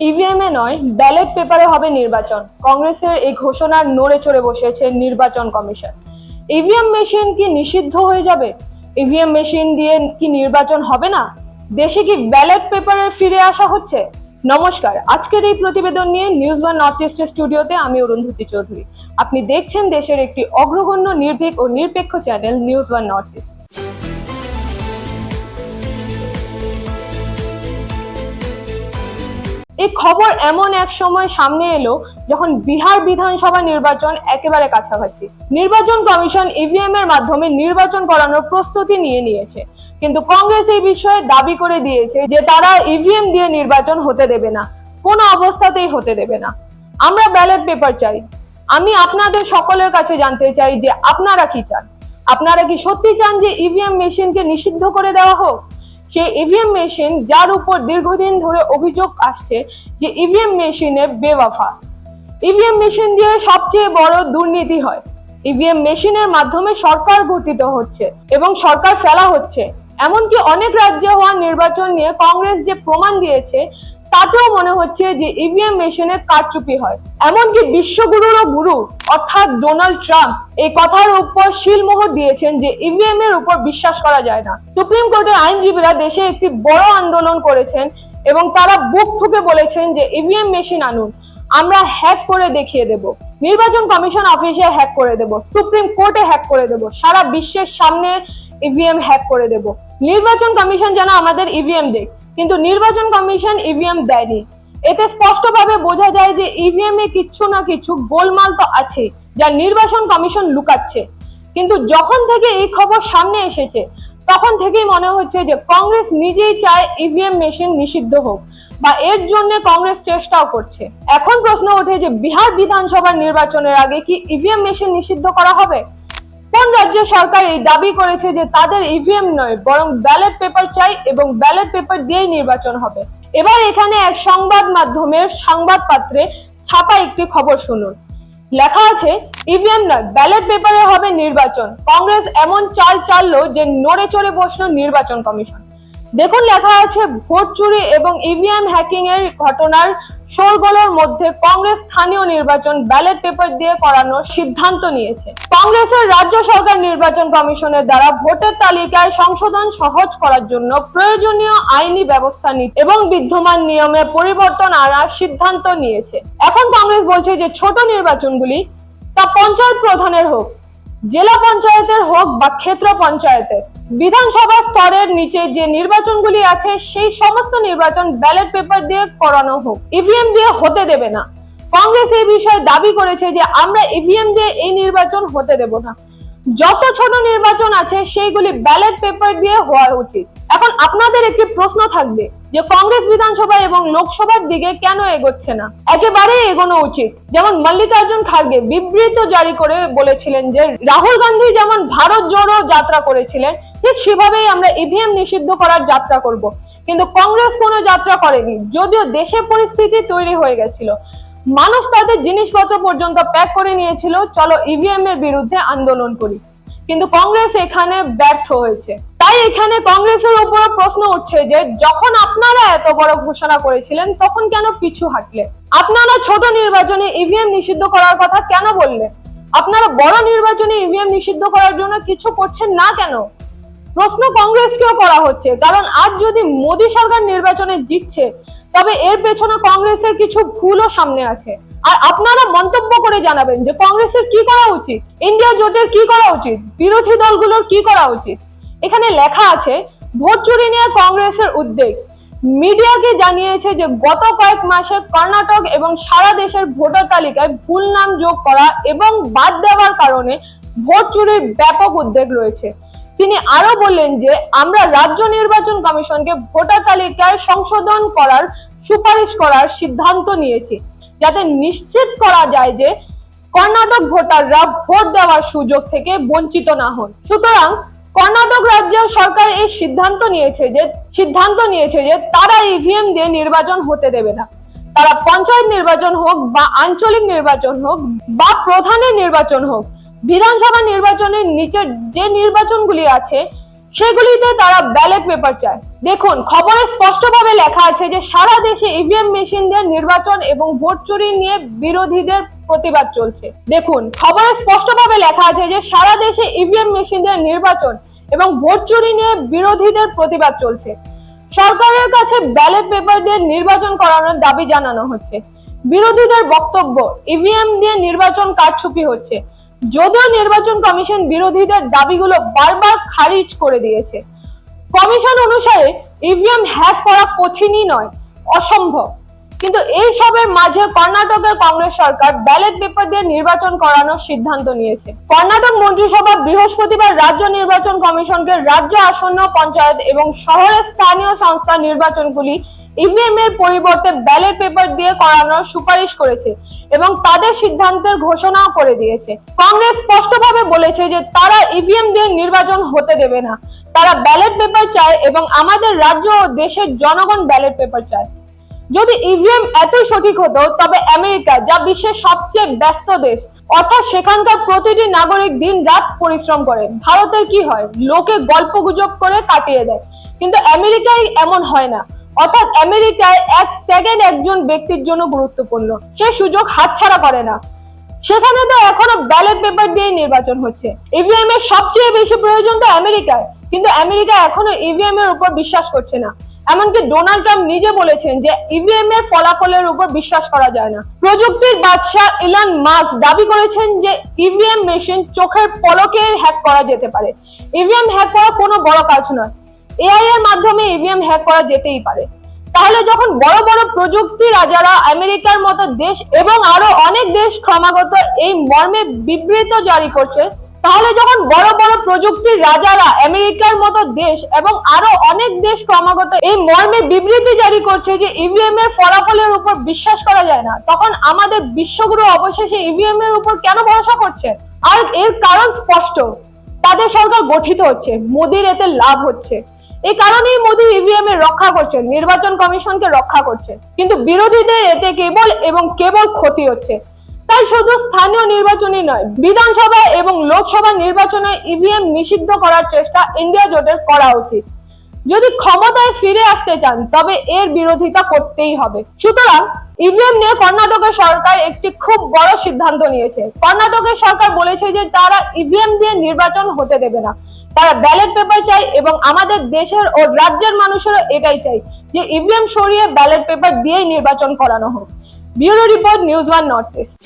EVM এ নয়, ballot পেপারে হবে নির্বাচন। কংগ্রেসের এই ঘোষণার নড়ে চড়ে বসেছে নির্বাচন কমিশন। ইভিএম মেশিন কি নিষিদ্ধ হয়ে যাবে? ইভিএম মেশিন দিয়ে কি নির্বাচন হবে না? দেশে কি ব্যালট পেপারে ফিরে আসা হচ্ছে? নমস্কার, আজকের এই প্রতিবেদন নিয়ে নিউজ ওয়ান নর্থ ইস্টের স্টুডিওতে আমি অরুন্ধতী চৌধুরী। আপনি দেখছেন দেশের একটি অগ্রগণ্য, নির্ভীক ও নিরপেক্ষ channel news one north east. এই খবর এমন এক সময় সামনে এলো যখন বিহার বিধানসভা নির্বাচন একেবারে কাছাকাছি। নির্বাচন কমিশন ইভিএম এর মাধ্যমে নির্বাচন করানোর প্রস্তুতি নিয়ে নিয়েছে। কিন্তু কংগ্রেস এই বিষয়ে দাবি করে দিয়েছে যে তারা ইভিএম দিয়ে নির্বাচন হতে দেবে না, কোনো অবস্থাতেই হতে দেবে না। আমরা ব্যালট পেপার চাই। আমি আপনাদের সকলের কাছে জানতে চাই যে আপনারা কি চান? আপনারা কি সত্যি চান যে ইভিএম মেশিনকে নিষিদ্ধ করে দেওয়া হোক? সেই ইভিএম মেশিন যার উপর দীর্ঘদিন ধরে অভিযোগ আসছে যে ইভিএম মেশিনে বেওয়াফা। ইভিএম মেশিন দিয়ে সবচেয়ে বড় দুর্নীতি হয়। ইভিএম মেশিনের মাধ্যমে সরকার গঠিত হচ্ছে এবং সরকার ফেলা হচ্ছে। এমনকি অনেক রাজ্যে হওয়া নির্বাচন নিয়ে কংগ্রেস যে প্রমাণ দিয়েছে তাতেও মনে হচ্ছে যে ইভিএম মেশিনে কারচুপি হয়। এমনকি বিশ্বগুরুরও গুরু, অর্থাৎ ডোনাল্ড ট্রাম্প, এই কথার উপর শিলমোহর দিয়েছেন যে ইভিএম এর উপর বিশ্বাস করা যায় না। সুপ্রিম কোর্টের আইনজীবীরা দেশে একটি বড় আন্দোলন করেছেন এবং তারা বুক ঠুকে বলেছেন যে ইভিএম মেশিন আনুন, আমরা হ্যাক করে দেখিয়ে দেব। নির্বাচন কমিশন অফিসে হ্যাক করে দেব, সুপ্রিম কোর্টে হ্যাক করে দেব, সারা বিশ্বের সামনে ইভিএম হ্যাক করে দেব। নির্বাচন কমিশন যেন আমাদের ইভিএম দেখ। কিন্তু নির্বাচন কমিশন ইভিএম দেয়নি। এতে স্পষ্টভাবে বোঝা যায় যে ইভিএম এ কিছু না কিছু গোলমাল তো আছে, যা নির্বাচন কমিশন লুকাচ্ছে। কিন্তু যখন থেকে এই খবর সামনে এসেছে, তখন থেকেই মনে হচ্ছে যে কংগ্রেস নিজেই চায় ইভিএম মেশিন নিষিদ্ধ হোক, বা এর জন্য কংগ্রেস চেষ্টাও করছে। এখন প্রশ্ন ওঠে যে বিহার বিধানসভার নির্বাচনের আগে কি ইভিএম মেশিন নিষিদ্ধ করা হবে? কোন রাজ্য সরকার এই দাবি করেছে যে তাদের ইভিএম নয়, বরং ব্যালট পেপার চাই এবং ব্যালট পেপার দিয়েই নির্বাচন হবে? এবার এখানে এক সংবাদ মাধ্যমের সংবাদপত্রে ছাপা একটি খবর শুনুন। লেখা আছে ইভিএম নয় ব্যালট পেপারে হবে নির্বাচন। কংগ্রেস এমন চাল চাললো যে নড়ে চড়ে বসল নির্বাচন কমিশন। দেখুন, লেখা আছে, ভোট চুরি এবং ইভিএম হ্যাকিং এর ঘটনার শোরগোলের মধ্যে কংগ্রেস স্থানীয় নির্বাচন ব্যালট পেপার দিয়ে করানোর সিদ্ধান্ত নিয়েছে। কংগ্রেসের রাজ্য সরকার নির্বাচন কমিশনের দ্বারা ভোটের তালিকায় সংশোধন সহজ করার জন্য প্রয়োজনীয় আইনি ব্যবস্থা নিতে এবং বিদ্যমান নিয়মে পরিবর্তন আনার সিদ্ধান্ত নিয়েছে। এখন কংগ্রেস বলছে যে ছোট নির্বাচনগুলি তা পঞ্চায়েত প্রধানের হোক, জেলা পঞ্চায়েতের হোক বা ক্ষেত্র পঞ্চায়েতের। বিধানসভা স্তরের নিচে যে নির্বাচনগুলি আছে, সেই সমস্ত নির্বাচন ব্যালট পেপার দিয়ে করানো হোক। ইভিএম দিয়ে হতে দেবে না। কংগ্রেস এই বিষয়ে দাবি করেছে যে, আমরা ইভিএম দিয়ে এই নির্বাচন হতে দেব না। যত ছোট নির্বাচন আছে, সেইগুলি ব্যালট পেপার দিয়ে হওয়া উচিত। এখন আপনাদের একটি প্রশ্ন থাকবে যে, কংগ্রেস বিধানসভা এবং লোকসভার দিকে কেন এগোচ্ছে না? একেবারেই এগোনো উচিত। যেমন মল্লিকার্জুন খার্গে বিবৃত জারি করে বলেছিলেন যে, রাহুল গান্ধী যেমন ভারত জোড়ো যাত্রা করেছিলেন ঠিক সেভাবেই আমরা ইভিএম নিষিদ্ধ করার যাত্রা করব। কিন্তু কংগ্রেস কোনো যাত্রা করেনি, যদিও দেশে পরিস্থিতি তৈরি হয়ে গেছিল। মানুষ তাদের জিনিসপত্র পর্যন্ত প্যাক করে নিয়েছিল, চলো ইভিএম এর বিরুদ্ধে আন্দোলন করি। কিন্তু কংগ্রেস এখানে ব্যর্থ হয়েছে। তাই এখানে কংগ্রেসের উপর প্রশ্ন উঠছে যে, যখন আপনারা এত বড় ঘোষণা করেছিলেন, তখন কেন পিছু হাঁটলেন আপনারা ছোট নির্বাচনে ইভিএম নিষিদ্ধ করার কথা কেন বললেন আপনারা বড় নির্বাচনে ইভিএম নিষিদ্ধ করার জন্য কিছু করছেন না কেন? প্রশ্ন কংগ্রেসকেও করা হচ্ছে। কারণ আজ যদি মোদী সরকার নির্বাচনে জিতছে, তবে এর পেছনে কংগ্রেসের কিছু ভুলও সামনে আছে। আর আপনারা মন্তব্য করে জানাবেন যে কংগ্রেসের কি করা উচিত, ইন্ডিয়া জোটের কি করা উচিত, বিরোধী দলগুলোর কি করা উচিত। এখানে লেখা আছে, ভোট চুরি নিয়ে কংগ্রেসের উদ্বেগ। মিডিয়াকে জানিয়েছে যে গত কয়েক মাসে কর্ণাটক এবং সারা দেশের ভোটার তালিকায় ভুল নাম যোগ করা এবং বাদ দেওয়ার কারণে ভোট চুরির ব্যাপক উদ্বেগ রয়েছে। তিনি আরও বললেন যে, আমরা রাজ্য নির্বাচন কমিশনকে ভোটার তালিকায় সংশোধন করার সুপারিশ করার সিদ্ধান্ত নিয়েছি। যাতে নিশ্চিত করা যায় যে, কর্ণাটক ভোটাররা ভোট দেওয়ার সুযোগ থেকে বঞ্চিত না হন। সুতরাং কর্ণাটক রাজ্য সরকার এই সিদ্ধান্ত নিয়েছে যে, সিদ্ধান্ত নিয়েছে যে, তারা ইভিএম দিয়ে নির্বাচন হতে দেবে না। তারা পঞ্চায়েত নির্বাচন হোক বা আঞ্চলিক নির্বাচন হোক বা প্রধানের নির্বাচন হোক বিধানসভা নির্বাচনের নিচে যে নির্বাচনগুলি আছে, সেগুলিতে তারা ব্যালট পেপার চায়। দেখুন, খবরে স্পষ্টভাবে লেখা আছে যে সারা দেশে ইভিএম মেশিন দিয়ে নির্বাচন এবং ভোট চুরি নিয়ে বিরোধীদের প্রতিবাদ চলছে। দেখুন, খবরে স্পষ্টভাবে লেখা আছে যে সারা দেশে ইভিএম মেশিন দিয়ে নির্বাচন এবং ভোট চুরি নিয়ে বিরোধীদের প্রতিবাদ চলছে। সরকারের কাছে ব্যালট পেপার দিয়ে নির্বাচন করানোর দাবি জানানো হচ্ছে। বিরোধীদের বক্তব্য ইভিএম দিয়ে নির্বাচন কারচুপি হচ্ছে। যদিও নির্বাচন কমিশন বিরোধীদের দাবিগুলো বারবার খারিজ করে দিয়েছে। কমিশন অনুসারে ইভিএম হ্যাক করা কঠিনই নয়, অসম্ভব। কিন্তু এই সবের মাঝে কর্ণাটকের কংগ্রেস সরকার ব্যালট পেপার দিয়ে নির্বাচন করানোর সিদ্ধান্ত নিয়েছে। কর্ণাটক মন্ত্রিসভা বৃহস্পতিবার রাজ্য নির্বাচন কমিশনকে রাজ্য আসন্ন পঞ্চায়েত এবং শহরের স্থানীয় সংস্থা নির্বাচনগুলি ইভিএম এর পরিবর্তে ব্যালট পেপার দিয়ে করানোর সুপারিশ করেছে এবং তাদের সিদ্ধান্তের ঘোষণাও করে দিয়েছে। কংগ্রেস স্পষ্টভাবে বলেছে যে তারা ইভিএম দিয়ে নির্বাচন হতে দেবে না। তারা ব্যালট পেপার চায় এবং আমাদের রাজ্য ও দেশের জনগণ ব্যালট পেপার চায়। যদি ইভিএম এতই সঠিক হতো, তবে আমেরিকা, যা বিশ্বের সবচেয়ে ব্যস্ত দেশ, অর্থাৎ সেখানকার প্রতিটি নাগরিক দিন রাত পরিশ্রম করে, ভারতের কি হয়? লোকে গল্প গুজব করে কাটিয়ে দেয়। কিন্তু আমেরিকায় এমন হয় না। অর্থাৎ আমেরিকায় এক সেকেন্ড একজন ব্যক্তির জন্য গুরুত্বপূর্ণ। সে সুযোগ হাতছাড়া করে না। সেখানে তো এখনও ব্যালট পেপার দিয়ে নির্বাচন হচ্ছে। ইভিএম এর সবচেয়ে বেশি প্রয়োজন তো আমেরিকায়। কিন্তু আমেরিকা এখনও ইভিএম এর উপর বিশ্বাস করছে না। এমনকি ডোনাল্ড ট্রাম্প নিজে বলেছেন যে ইভিএম এর ফলাফলের উপর বিশ্বাস করা যায় না। প্রযুক্তির বাদশাহ ইলন মাস্ক দাবি করেছেন যে ইভিএম মেশিন চোখের পলকে হ্যাক করা যেতে পারে। ইভিএম হ্যাক করা কোনো বড় কাজ নয়। এআই এর মাধ্যমে ইভিএম হ্যাক করা যেতেই পারে। তাহলে যখন বড় বড় প্রযুক্তি রাজারা আমেরিকার মতো দেশ এবং আরও অনেক দেশ ক্রমাগত এই মর্মে বিবৃত জারি করছে, তাহলে যখন বড় বড় প্রযুক্তির রাজারা আমেরিকার মতো দেশ এবং আরও অনেক দেশ ক্রমাগত এই মর্মে বিবৃতি জারি করছে যে ইভিএম এর ফলাফলের উপর বিশ্বাস করা যায় না, তখন আমাদের বিশ্বগুরু অবশেষে ইভিএম এর উপর কেন ভরসা করছে? আর এর কারণ স্পষ্ট। তাদের সরকার গঠিত হচ্ছে, মোদির এতে লাভ হচ্ছে। এই কারণেই মোদী ইভিএম এর রক্ষা করছেন, নির্বাচন কমিশনকে রক্ষা করছে কিন্তু বিরোধীদের এতে কেবল এবং কেবল ক্ষতি হচ্ছে। তাই শুধু স্থানীয় নির্বাচনই নয়, বিধানসভা এবং লোকসভা নির্বাচনে ইভিএম নিষিদ্ধ করার চেষ্টা ইন্ডিয়া জোটের করা উচিত। যদি ক্ষমতায় ফিরে আসতে চান, তবে এর বিরোধিতা করতেই হবে। সুতরাং ইভিএম নিয়ে কর্ণাটকের সরকার একটি খুব বড় সিদ্ধান্ত নিয়েছে। কর্ণাটকের সরকার বলেছে যে তারা ইভিএম দিয়ে নির্বাচন হতে দেবে না। তারা ব্যালট পেপার চাই এবং আমাদের দেশের ও রাজ্যের মানুষেরও এটাই চাই যে ইভিএম সরিয়ে ব্যালট পেপার দিয়েই নির্বাচন করানো হোক। Bureau report, news one, north east.